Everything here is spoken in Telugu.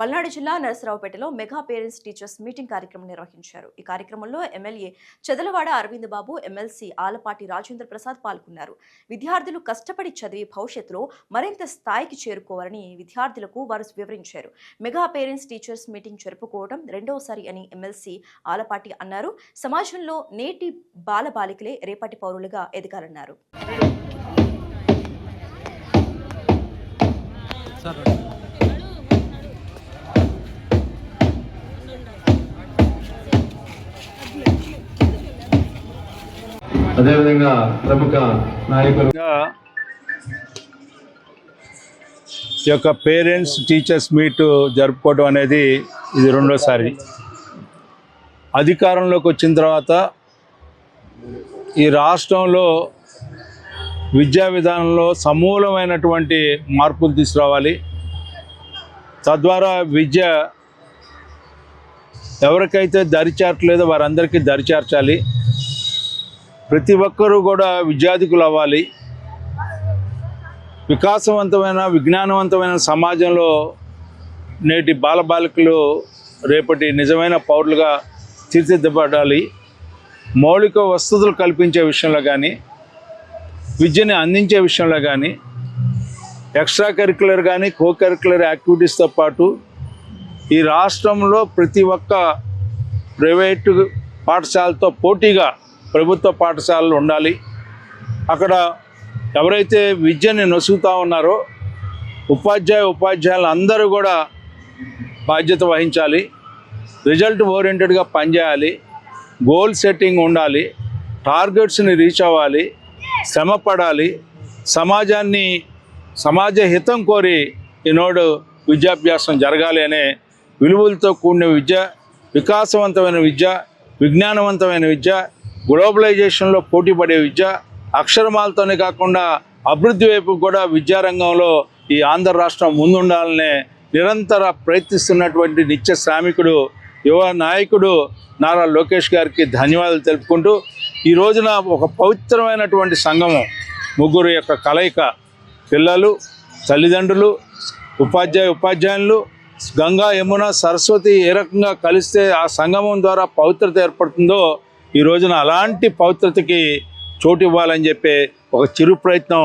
పల్నాడు జిల్లా నరసరావుపేటలో మెగా పేరెంట్స్ టీచర్స్ మీటింగ్ కార్యక్రమం నిర్వహించారు. ఈ కార్యక్రమంలో ఎమ్మెల్యే చెదలవాడ అరవింద్ బాబు ఎమ్మెల్సీ ఆలపాటి రాజేంద్ర ప్రసాద్ పాల్గొన్నారు. విద్యార్థులు కష్టపడి చదివి భవిష్యత్తులో మరింత స్థాయికి చేరుకోవాలని విద్యార్థులకు వారు వివరించారు. మెగా పేరెంట్స్ టీచర్స్ మీటింగ్ జరుపుకోవడం రెండవసారి అని ఎమ్మెల్సీ ఆలపాటి అన్నారు. సమాజంలో నేటి బాలబాలికలే రేపటి పౌరులుగా ఎదగాలన్నారు. అదేవిధంగా ప్రముఖ నాయకులు ఈ యొక్క పేరెంట్స్ టీచర్స్ మీట్ జరుపుకోవడం అనేది ఇది రెండోసారి. అధికారంలోకి వచ్చిన తర్వాత ఈ రాష్ట్రంలో విద్యా విధానంలో సమూలమైనటువంటి మార్పులు తీసుకురావాలి. తద్వారా విద్య ఎవరికైతే దరిచేరట్లేదో వారందరికీ దరిచేర్చాలి. ప్రతి ఒక్కరూ కూడా విద్యార్థికులు అవ్వాలి. వికాసవంతమైన విజ్ఞానవంతమైన సమాజంలో నేటి బాలబాలికలు రేపటి నిజమైన పౌరులుగా తీర్చిదిద్దబడాలి. మౌలిక వసతులు కల్పించే విషయంలో కానీ విద్యని అందించే విషయంలో కానీ ఎక్స్ట్రా కరికులర్ కానీ కో కరికులర్ యాక్టివిటీస్తో పాటు ఈ రాష్ట్రంలో ప్రతి ఒక్క ప్రైవేటు పాఠశాలతో పోటీగా ప్రభుత్వ పాఠశాలలు ఉండాలి. అక్కడ ఎవరైతే విద్యని నొసుగుతూ ఉన్నారో ఉపాధ్యాయ ఉపాధ్యాయులు అందరూ కూడా బాధ్యత వహించాలి. రిజల్ట్ ఓరియంటెడ్గా పనిచేయాలి. గోల్ సెట్టింగ్ ఉండాలి. టార్గెట్స్ని రీచ్ అవ్వాలి. శ్రమ పడాలి సమాజాన్ని సమాజ హితం కోరి ఈనాడు విద్యాభ్యాసం జరగాలి అనే విలువలతో కూడిన విద్య వికాసవంతమైన విద్య విజ్ఞానవంతమైన విద్య గ్లోబలైజేషన్లో పోటీ పడే విద్య అక్షరమాలతోనే కాకుండా అభివృద్ధి వైపు కూడా విద్యారంగంలో ఈ ఆంధ్ర రాష్ట్రం ముందుండాలనే నిరంతర ప్రయత్నిస్తున్నటువంటి నిత్య శ్రామికుడు యువ నాయకుడు నారా లోకేష్ గారికి ధన్యవాదాలు తెలుపుకుంటూ ఈ రోజున ఒక పవిత్రమైనటువంటి సంగమం ముగ్గురు యొక్క కలయిక పిల్లలు తల్లిదండ్రులు ఉపాధ్యాయ ఉపాధ్యాయులు గంగా యమున సరస్వతి ఏ రకంగా కలిస్తే ఆ సంగమం ద్వారా పవిత్రత ఏర్పడుతుందో ఈ రోజున అలాంటి పవిత్రతకి చోటు ఇవ్వాలని చెప్పే ఒక చిరు ప్రయత్నం